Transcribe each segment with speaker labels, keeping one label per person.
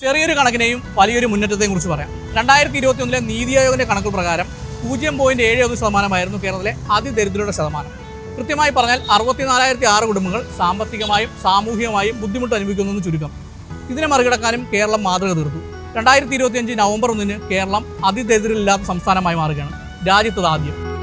Speaker 1: ചെറിയൊരു കണക്കിനെയും വലിയൊരു മുന്നേറ്റത്തെയും കുറിച്ച് പറയാം. രണ്ടായിരത്തി ഇരുപത്തി ഒന്നിലെ നീതി ആയോഗിന്റെ കണക്ക് പ്രകാരം പൂജ്യം പോയിന്റ് ഏഴ് ഒന്ന് ശതമാനമായിരുന്നു കേരളത്തിലെ അതിദരിദ്രരുടെ ശതമാനം. കൃത്യമായി പറഞ്ഞാൽ അറുപത്തിനാലായിരത്തി ആറ് കുടുംബങ്ങൾ സാമ്പത്തികമായും സാമൂഹികമായും ബുദ്ധിമുട്ട് അനുഭവിക്കുന്നു എന്ന് ചുരുക്കം. ഇതിനെ മറികടക്കാനും കേരളം മാതൃക തീർത്തു. രണ്ടായിരത്തി ഇരുപത്തിയഞ്ച് നവംബർ ഒന്നിന് കേരളം അതിദരിദ്രരില്ലാത്ത സംസ്ഥാനമായി മാറുകയാണ്. രാജ്യത്തത് ആദ്യം.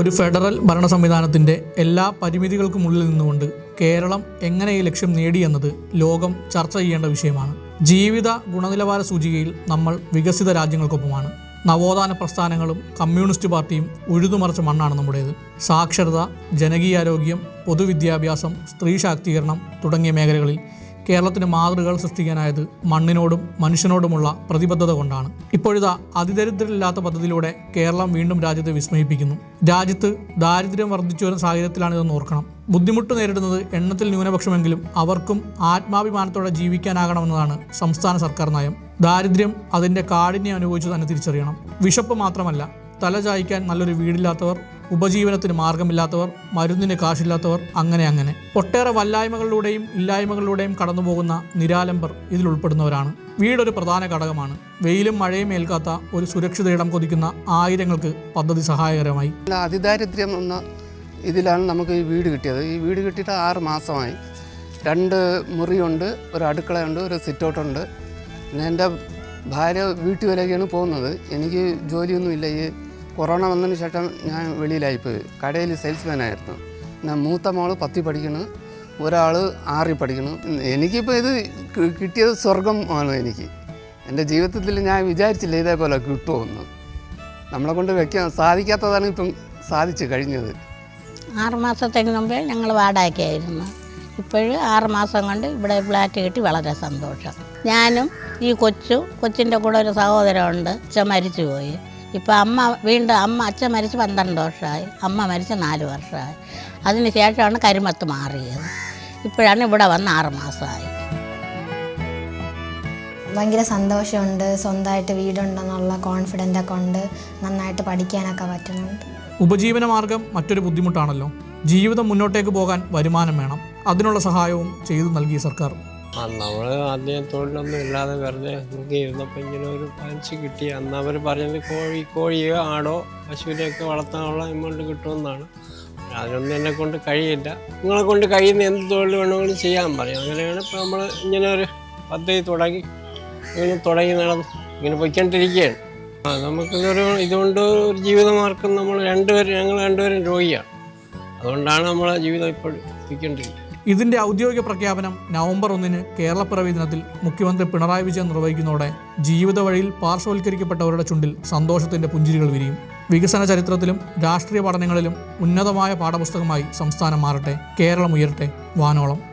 Speaker 1: ഒരു ഫെഡറൽ ഭരണ സംവിധാനത്തിന്റെ എല്ലാ പരിമിതികൾക്കുമുള്ളിൽ നിന്നുകൊണ്ട് കേരളം എങ്ങനെ ഈ ലക്ഷ്യം നേടിയെന്നത് ലോകം ചർച്ച ചെയ്യേണ്ട വിഷയമാണ്. ജീവിത ഗുണനിലവാര സൂചികയിൽ നമ്മൾ വികസിത രാജ്യങ്ങൾക്കൊപ്പമാണ്. നവോത്ഥാന പ്രസ്ഥാനങ്ങളും കമ്മ്യൂണിസ്റ്റ് പാർട്ടിയും ഉഴുതുമറിച്ച മണ്ണാണ് നമ്മുടേത്. സാക്ഷരത ജനകീയാരോഗ്യം പൊതുവിദ്യാഭ്യാസം സ്ത്രീ ശാക്തീകരണം തുടങ്ങിയ മേഖലകളിൽ കേരളത്തിന് മാതൃകകൾ സൃഷ്ടിക്കാനായത് മണ്ണിനോടും മനുഷ്യനോടുമുള്ള പ്രതിബദ്ധത കൊണ്ടാണ്. ഇപ്പോഴിതാ അതിദരിദ്രരില്ലാത്ത പദ്ധതിയിലൂടെ കേരളം വീണ്ടും രാജ്യത്തെ വിസ്മയിപ്പിക്കുന്നു. രാജ്യത്ത് ദാരിദ്ര്യം വർദ്ധിച്ചു വരുന്ന സാഹചര്യത്തിലാണ് ഇതെന്ന് ഓർക്കണം. ബുദ്ധിമുട്ട് നേരിടുന്നത് എണ്ണത്തിൽ ന്യൂനപക്ഷമെങ്കിലും അവർക്കും ആത്മാഭിമാനത്തോടെ ജീവിക്കാനാകണമെന്നതാണ് സംസ്ഥാന സർക്കാർ നയം. ദാരിദ്ര്യം അതിന്റെ കാഠിന്യം അനുഭവിച്ചു തന്നെ തിരിച്ചറിയണം. വിശപ്പ് മാത്രമല്ല തല ചായ്ക്കാൻ നല്ലൊരു വീടില്ലാത്തവർ ഉപജീവനത്തിന് മാർഗമില്ലാത്തവർ മരുന്നിന് കാശില്ലാത്തവർ അങ്ങനെ അങ്ങനെ. ഒട്ടേറെ വല്ലായ്മകളിലൂടെയും ഇല്ലായ്മകളിലൂടെയും കടന്നുപോകുന്ന നിരാലംബർ ഇതിൽ ഉൾപ്പെടുന്നവരാണ്. വീടൊരു പ്രധാന ഘടകമാണ്. വെയിലും മഴയും ഏൽക്കാത്ത ഒരു സുരക്ഷിത ഇടം കൊതിക്കുന്ന ആയിരങ്ങൾക്ക് പദ്ധതി സഹായകരമായി.
Speaker 2: അതിദാരിദ്ര്യം എന്ന ഇതിലാണ് നമുക്ക് ഈ വീട് കിട്ടിയത്. ഈ വീട് കിട്ടിയിട്ട് ആറ് മാസമായി. രണ്ട് മുറിയുണ്ട് ഒരു അടുക്കളയുണ്ട് ഒരു സിറ്റൗട്ടുണ്ട്. പിന്നെ എന്റെ ഭാര്യ വീട്ടു വരെയൊക്കെയാണ് പോകുന്നത്. എനിക്ക് ജോലിയൊന്നുമില്ല. ഈ കൊറോണ വന്നതിന് ശേഷം ഞാൻ വെളിയിലായിപ്പോയി. കടയിൽ സെയിൽസ്മാൻ ആയിരുന്നു. ഞാൻ മൂത്ത മോൾ പത്തി പഠിക്കുന്നു. ഒരാൾ ആറി പഠിക്കുന്നു. എനിക്കിപ്പോൾ ഇത് കിട്ടിയത് സ്വർഗം ആണ് എനിക്ക്. എന്റെ ജീവിതത്തിൽ ഞാൻ വിചാരിച്ചില്ല ഇതേപോലെ കിട്ടുമെന്ന്. നമ്മളെ കൊണ്ട് വെക്കാൻ സാധിക്കാത്തതാണ് ഇപ്പം സാധിച്ചു കഴിഞ്ഞത്.
Speaker 3: ആറ് മാസത്തേക്ക് മുമ്പേ ഞങ്ങൾ വാടകയ്ക്കായിരുന്നു. ഇപ്പോഴും ആറ് മാസം കൊണ്ട് ഇവിടെ ഫ്ലാറ്റ് കിട്ടി വളരെ സന്തോഷം. ഞാനും ഈ കൊച്ചു കൊച്ചിന്റെ കൂടെ ഒരു സഹോദരമുണ്ട് മരിച്ചു പോയി ഇപ്പം അമ്മ വീണ്ടും അമ്മ അച്ഛൻ മരിച്ച് പന്ത്രണ്ട് വർഷമായി. അമ്മ മരിച്ച് നാല് വർഷമായി. അതിന് ശേഷമാണ് കരിമത്ത് മാറിയത്. ഇപ്പോഴാണ് ഇവിടെ വന്ന് ആറ് മാസമായി.
Speaker 4: ഭയങ്കര സന്തോഷമുണ്ട്. സ്വന്തമായിട്ട് വീടുണ്ടെന്നുള്ള കോൺഫിഡന്റ് ഒക്കെ ഉണ്ട്. നന്നായിട്ട് പഠിക്കാനൊക്കെ പറ്റുന്നുണ്ട്.
Speaker 1: ഉപജീവന മാർഗം മറ്റൊരു ബുദ്ധിമുട്ടാണല്ലോ. ജീവിതം മുന്നോട്ടേക്ക് പോകാൻ വരുമാനം വേണം. അതിനുള്ള സഹായവും ചെയ്തു നൽകി സർക്കാർ.
Speaker 5: ആ നമ്മൾ ആദ്യം തൊഴിലൊന്നും ഇല്ലാതെ വെറുതെ നോക്കി ഇരുന്നപ്പോൾ ഇങ്ങനെ ഒരു പഞ്ച് കിട്ടി. അന്ന് അവർ പറഞ്ഞത് കോഴി കോഴിയോ ആടോ പശുവിനെയൊക്കെ വളർത്താനുള്ള എമൗണ്ട് കിട്ടുമെന്നാണ്. അതിനൊന്നും എന്നെ കൊണ്ട് കഴിയില്ല. നിങ്ങളെ കൊണ്ട് കഴിയുന്ന എന്ത് തൊഴിൽ വേണമെങ്കിലും ചെയ്യാൻ പറയും. അങ്ങനെയാണ് ഇപ്പോൾ നമ്മൾ ഇങ്ങനെ ഒരു പദ്ധതി തുടങ്ങി. ഇങ്ങനെ തുടങ്ങി നടന്ന് ഇങ്ങനെ പൊയ്ക്കൊണ്ടിരിക്കുകയാണ്. ആ നമുക്കിതൊരു ഇതുകൊണ്ട് ഒരു ജീവിതമാർഗം നമ്മൾ രണ്ടുപേരും ഞങ്ങൾ രണ്ടുപേരും രോഗിയാണ്. അതുകൊണ്ടാണ് നമ്മളെ ജീവിതം ഇപ്പോൾ പൊയ്ക്കൊണ്ടിരിക്കുന്നത്
Speaker 1: ഇതിന്റെ ഔദ്യോഗിക പ്രഖ്യാപനം നവംബർ ഒന്നിന് കേരളപ്പിറവി ദിനത്തിൽ മുഖ്യമന്ത്രി പിണറായി വിജയൻ നിർവഹിക്കുന്നതോടെ ജീവിത വഴിയിൽ പാർശ്വവൽക്കരിക്കപ്പെട്ടവരുടെ ചുണ്ടിൽ സന്തോഷത്തിന്റെ പുഞ്ചിരികൾ വിരിയും. വികസന ചരിത്രത്തിലും രാഷ്ട്രീയ പഠനങ്ങളിലും ഉന്നതമായ പാഠപുസ്തകമായി സംസ്ഥാനം മാറട്ടെ കേരളം ഉയരട്ടെ. വാനോളം.